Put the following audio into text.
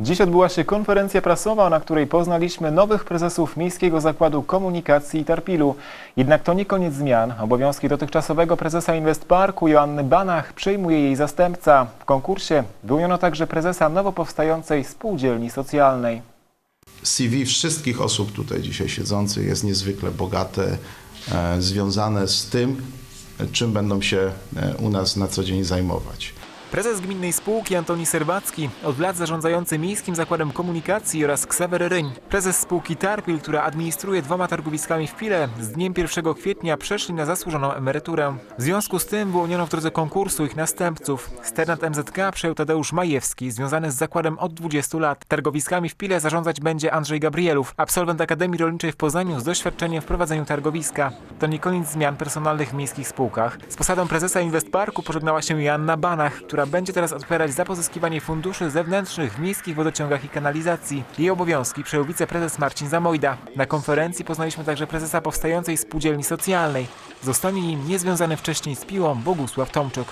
Dziś odbyła się konferencja prasowa, na której poznaliśmy nowych prezesów Miejskiego Zakładu Komunikacji i Tarpilu. Jednak to nie koniec zmian. Obowiązki dotychczasowego prezesa Investparku Joanny Banach przejmuje jej zastępca. W konkursie wyłoniono także prezesa nowo powstającej spółdzielni socjalnej. CV wszystkich osób tutaj dzisiaj siedzących jest niezwykle bogate, e, związane z tym, czym będą się e, u nas na co dzień zajmować. Prezes gminnej spółki Antoni Serbacki, od lat zarządzający Miejskim Zakładem Komunikacji oraz Ksawery Ryń. Prezes spółki Tarpil, która administruje dwoma targowiskami w Pile, z dniem 1 kwietnia przeszli na zasłużoną emeryturę. W związku z tym wyłoniono w drodze konkursu ich następców. Sternat MZK przejął Tadeusz Majewski, związany z zakładem od 20 lat. Targowiskami w Pile zarządzać będzie Andrzej Gabrielów, absolwent Akademii Rolniczej w Poznaniu z doświadczeniem w prowadzeniu targowiska. To nie koniec zmian personalnych w miejskich spółkach. Z posadą prezesa Investparku pożegnała się Joanna Banach, która będzie teraz odpowiadać za pozyskiwanie funduszy zewnętrznych w miejskich wodociągach i kanalizacji. Jej obowiązki przejął wiceprezes Marcin Zamojda. Na konferencji poznaliśmy także prezesa powstającej spółdzielni socjalnej. Zostanie nim niezwiązany wcześniej z piłą Bogusław Tomczuk.